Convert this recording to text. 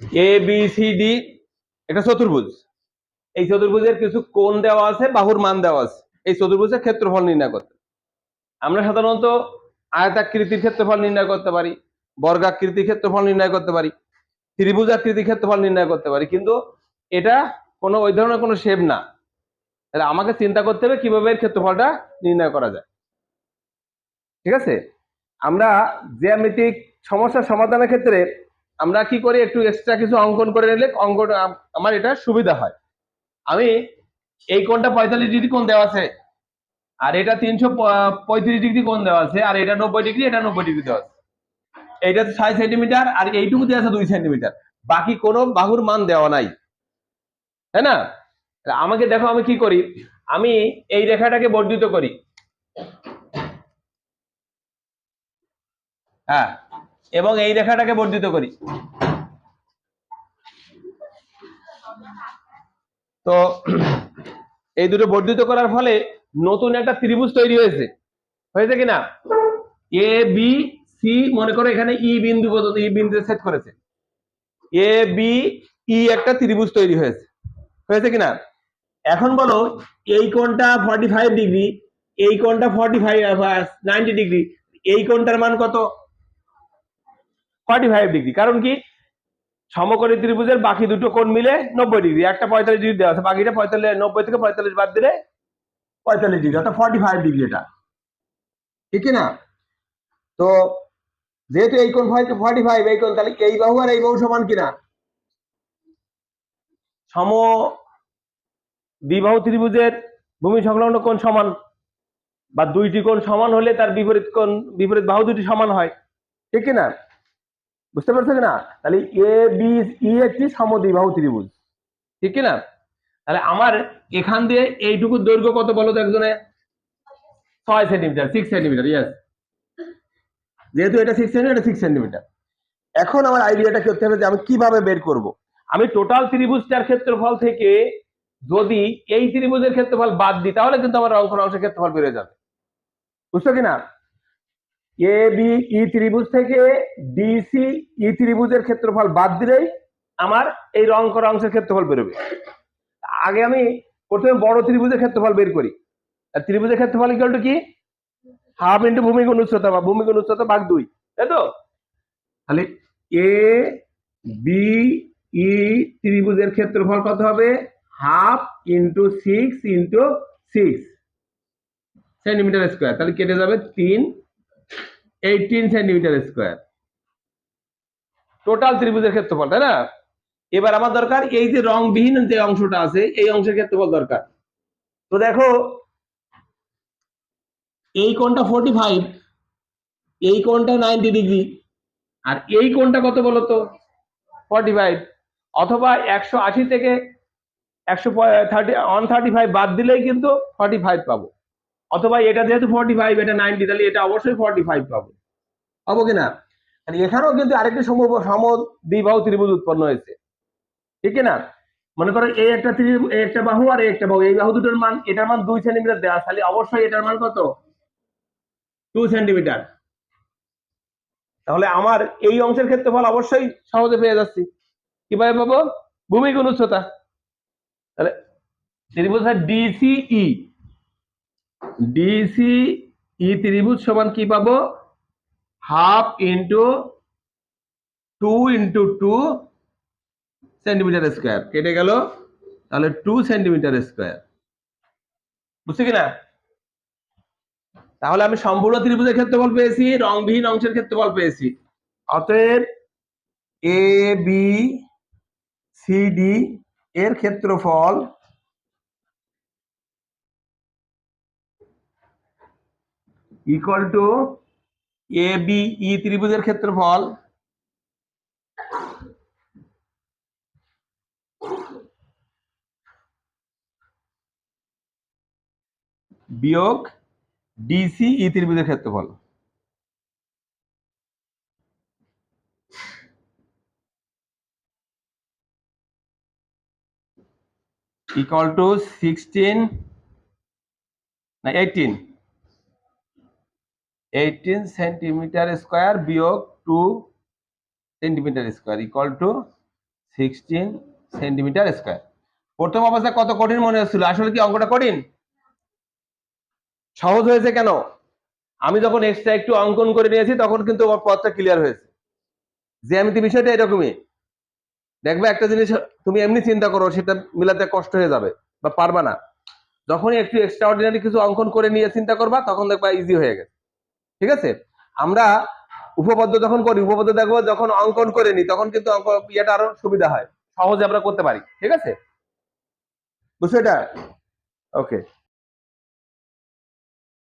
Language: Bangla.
এ বি সি ডি এটা চতুর্ভুজ। এই চতুর্ভুজের কিছু কোণ দেওয়া আছে, বাহুর মান দেওয়া আছে। এই চতুর্ভুজের ক্ষেত্রফল নির্ণয় করতে। আমরা সাধারণত আয়তাকৃতির ক্ষেত্রফল নির্ণয় করতে পারি, বর্গাকৃতির ক্ষেত্রফল নির্ণয় করতে পারি ত্রিভুজ আকৃতির ক্ষেত্রফল নির্ণয় করতে পারি, কিন্তু এটা কোনো, ওই ধরনের কোনো শেপ না। তাহলে আমাকে চিন্তা করতে হবে কীভাবে এর ক্ষেত্রফলটা নির্ণয় করা যায়। ঠিক আছে? আমরা জ্যামিতিক সমস্যার সমাধানের ক্ষেত্রে আমরা কি করি? একটু এক্সট্রা কিছু অঙ্কন করে নিলে অঙ্কন আমার এটা সুবিধা হয়। আমি এই কোণটা পঁয়তাল্লিশ ডিগ্রি কোণ দেওয়া আছে, আর এটা তিনশো পঁয়ত্রিশ ডিগ্রি কোণ দেওয়া আছে, আর এটা নব্বই ডিগ্রি, এটা নব্বই ডিগ্রি দেওয়া আছে। এইটা তো ছয় সেন্টিমিটার, আর এইটুকু দেওয়া আছে দুই সেন্টিমিটার। বাকি কোনো বাহুর মান দেওয়া নাই। তাই না? আমাকে দেখো আমি কি করি? আমি এই রেখাটাকে বর্ধিত করি। হ্যাঁ। এবং এই রেখাটাকে বর্ধিত করি। তো এই দুটো বর্ধিত করার ফলে নতুন একটা ত্রিভুজ তৈরি হয়েছে। হয়েছে কিনা? এ বি সি মনে করো এখানে ই বিন্দু পর্যন্ত ই বিন্দু সেট করেছে। এ বি ই একটা ত্রিভুজ তৈরি হয়েছে। হয়েছে কিনা? এখন বলো, এই কোণটা ফর্টি ফাইভ ডিগ্রি এই কোণটা ফর্টি ফাইভ নাইনটি ডিগ্রি এই কোণটার মান কত? ফর্টি ফাইভ ডিগ্রি কারণ কি? সমকোণী ত্রিভুজের বাকি দুটো কোণ মিলে নব্বই ডিগ্রি একটা পঁয়তাল্লিশ ডিগ্রি দেওয়া আছে। বাকিটা পঁয়তাল্লিশ, নব্বই থেকে পঁয়তাল্লিশ বাদ দিলে পঁয়তাল্লিশ ডিগ্রি অর্থাৎ ফর্টি ফাইভ ডিগ্রি এটা। ঠিক না? তো যেহেতু এই কোণ ফর্টি ফাইভ এই কোণ, তাহলে এই বাহু আর এই বাহু সমান কিনা? সম দ্বিবাহু ত্রিভুজের ভূমি সংলগ্ন কোণ সমান বা দুইটি কোণ সমান হলে তার বিপরীত কোণ, বিপরীত বাহু দুটি সমান হয়। ঠিক না? বুঝতে পারছ কিনা তাহলে এ বি ই একটি সমদ্বিবাহু ত্রিভুজ। ঠিক কি না তাহলে আমার এখান দিয়ে এইটুকু দৈর্ঘ্য কত বলো তো একজনে? ছয় সেন্টিমিটার সিক্স সেন্টিমিটার ইয়েস যেহেতু এটা সিক্স সেন্টিমিটার সিক্স সেন্টিমিটার। এখন আমার আইডিয়াটা করতে হবে যে আমি কীভাবে বের করব? আমি টোটাল ত্রিভুজটার ক্ষেত্রফল থেকে যদি এই ত্রিভুজের ক্ষেত্রফল বাদ দিই, তাহলে কিন্তু আমার অঙ্কন অংশের ক্ষেত্রফল বেড়ে যাবে। বুঝছ কিনা? এ বি ই ত্রিভুজ থেকে ডিসি ই ত্রিভুজের ক্ষেত্রফল বাদ দিলেই আমার এই রং করা অংশের ক্ষেত্রফল বেরোবে। আগে আমি প্রথমে বড় ত্রিভুজের ক্ষেত্রফল বের করি। ত্রিভুজের ক্ষেত্রফল ইকুয়াল টু কি? হাফ ইন্টু ভূমিগুণ উচ্চতা বা ভূমিগুণ উচ্চতা ভাগ দুই, তাই তো? তাহলে এ বি ই ত্রিভুজের ক্ষেত্রফল কত হবে? Half into six into six centimetre square. তাহলে কেটে যাবে তিন এইটিন সেন্টিমিটার স্কোয়ার টোটাল ত্রিভুজের ক্ষেত্রফল, তাই না? এবার আমার দরকার, এই যে রংবিহীন যে অংশটা আছে, এই অংশের ক্ষেত্রফল দরকার। তো দেখো, এই কোণটা ফোর্টি ফাইভ এই কোণটা নাইনটি ডিগ্রি আর এই কোণটা কত বলো তো ফর্টি ফাইভ অথবা একশো আশি থেকে একশো থার্টি ওয়ান থার্টি ফাইভ বাদ দিলেই কিন্তু ফর্টি ফাইভ পাবো। অথবা এটা যেহেতু ফর্টি ফাইভ এটা নাইনটি তাহলে এটা অবশ্যই ফর্টি ফাইভ পাবো। পাবো কিনা? আর এখানেও কিন্তু আরেকটি সম দ্বিবাহু ত্রিভুজ উৎপন্ন হয়েছে। ঠিক না মনে করো এই একটা ত্রিভুজ একটা বাহু আর একটা বাহু। এই বাহু দুটোর মান, এটার মান দুই সেন্টিমিটার দেওয়া তাহলে অবশ্যই এটার মান কত? টু সেন্টিমিটার তাহলে আমার এই অংশের ক্ষেত্রফল অবশ্যই সহজে পেয়ে যাচ্ছি। কীভাবে পাবো? ভূমি গুণ উচ্চতা। তাহলে ত্রিভুজ ডিসিই ডিসি ই ত্রিভুজ সমান কি পাবো? Half into two into two centimetre square. কেটে গেল? তাহলে টু সেন্টিমিটার স্কোয়ার। বুঝছে কিনা? তাহলে আমি সম্পূর্ণ ত্রিভুজের ক্ষেত্রফল পেয়েছি, রংবিহীন অংশের ক্ষেত্রফল পেয়েছি। অতএব এ বি সি ডি এর ক্ষেত্রফল equal to A B E ত্রিভুজের ক্ষেত্রফল। বিয়োগ ডিসি ই ত্রিভুজের ক্ষেত্রফল। ইকুয়াল টু সিক্সটিন না এইটিন সেন্টিমিটার স্কোয়ার বিয়োগ two centimetre square equal to sixteen centimetre square প্রথম অবস্থায় কত কঠিন মনে হচ্ছিল? আসলে কি অঙ্কটা কঠিন? সহজ হয়েছে কেন? আমি যখন এক্সট্রা একটু অঙ্কন করে নিয়েছি, তখন কিন্তু আমার পথটা ক্লিয়ার হয়েছে। জ্যামিতি বিষয়টা এরকমই। দেখবে একটা জিনিস, তুমি এমনি চিন্তা করো, সেটা মিলাতে কষ্ট হয়ে যাবে বা পারবা না। যখনই একটু এক্সট্রা অর্ডিনারি কিছু অঙ্কন করে নিয়ে চিন্তা করবা, তখন দেখবা ইজি হয়ে গেছে। ঠিক আছে? আমরা উপপাদ্য যখন করি, উপপাদ্য দেখব যখন অঙ্কন করে নি তখন কিন্তু অঙ্ক ইয়েটা আরও সুবিধা হয়। সহজে আমরা করতে পারি, ঠিক আছে? বুঝছ এটা? ওকে